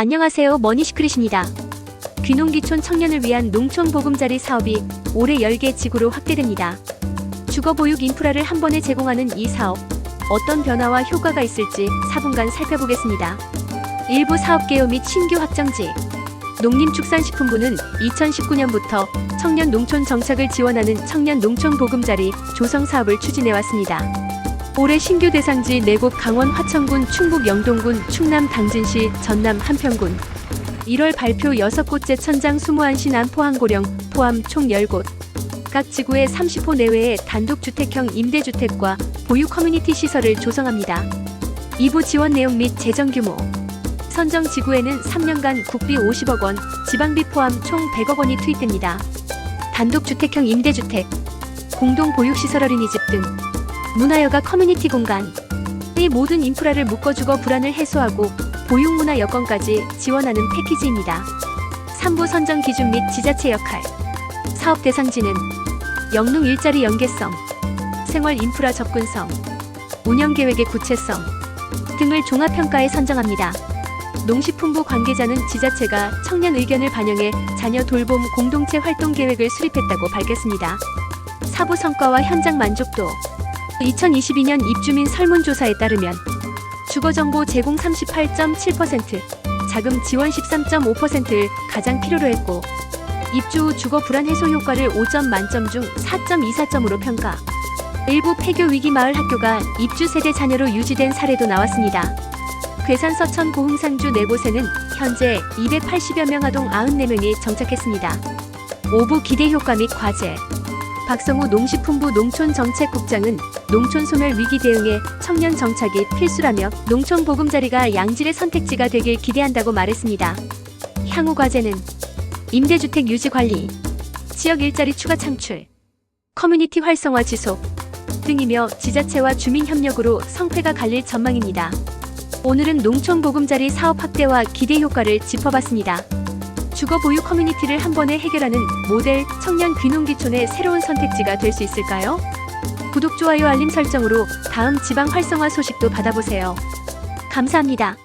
안녕하세요. 머니시크릿입니다. 귀농귀촌 청년을 위한 농촌 보금자리 사업이 올해 10개 지구로 확대됩니다. 주거 보육 인프라를 한 번에 제공하는 이 사업, 어떤 변화와 효과가 있을지 4분간 살펴보겠습니다. 일부 사업 개요 및 신규 확정지. 농림축산식품부는 2019년부터 청년 농촌 정착을 지원하는 청년 농촌 보금자리 조성 사업을 추진해왔습니다. 올해 신규 대상지 내곡 강원 화천군, 충북 영동군, 충남 당진시, 전남 한평군. 1월 발표 6곳째 천장 21신안 포항 고령 포함 총 10곳. 각 지구의 30호 내외의 단독주택형 임대주택과 보유 커뮤니티 시설을 조성합니다. 2부 지원 내용 및 재정 규모. 선정 지구에는 3년간 국비 50억 원, 지방비 포함 총 100억 원이 투입됩니다. 단독주택형 임대주택, 공동보육시설 어린이집 등 문화여가 커뮤니티 공간 의 모든 인프라를 묶어주고 불안을 해소하고 보육문화 여건까지 지원하는 패키지입니다. 3부 선정 기준 및 지자체 역할 사업 대상지는 영농 일자리 연계성 생활 인프라 접근성 운영 계획의 구체성 등을 종합평가에 선정합니다. 농식품부 관계자는 지자체가 청년 의견을 반영해 자녀 돌봄 공동체 활동 계획을 수립했다고 밝혔습니다. 사부 성과와 현장 만족도 2022년 입주민 설문조사에 따르면 주거정보 제공 38.7%, 자금 지원 13.5%를 가장 필요로 했고 입주 후 주거 불안 해소 효과를 5점 만점 중 4.24점으로 평가. 일부 폐교 위기 마을 학교가 입주 세대 자녀로 유지된 사례도 나왔습니다. 괴산 서천 고흥상주 네 곳에는 현재 280여 명 아동 94명이 정착했습니다. 5부 기대 효과 및 과제 박성우 농식품부 농촌정책국장은 농촌 소멸 위기 대응에 청년 정착이 필수라며 농촌 보금자리가 양질의 선택지가 되길 기대한다고 말했습니다. 향후 과제는 임대주택 유지 관리, 지역 일자리 추가 창출, 커뮤니티 활성화 지속 등이며 지자체와 주민 협력으로 성패가 갈릴 전망입니다. 오늘은 농촌 보금자리 사업 확대와 기대 효과를 짚어봤습니다. 주거 보유 커뮤니티를 한 번에 해결하는 모델 청년 귀농귀촌의 새로운 선택지가 될 수 있을까요? 구독, 좋아요, 알림 설정으로 다음 지방 활성화 소식도 받아보세요. 감사합니다.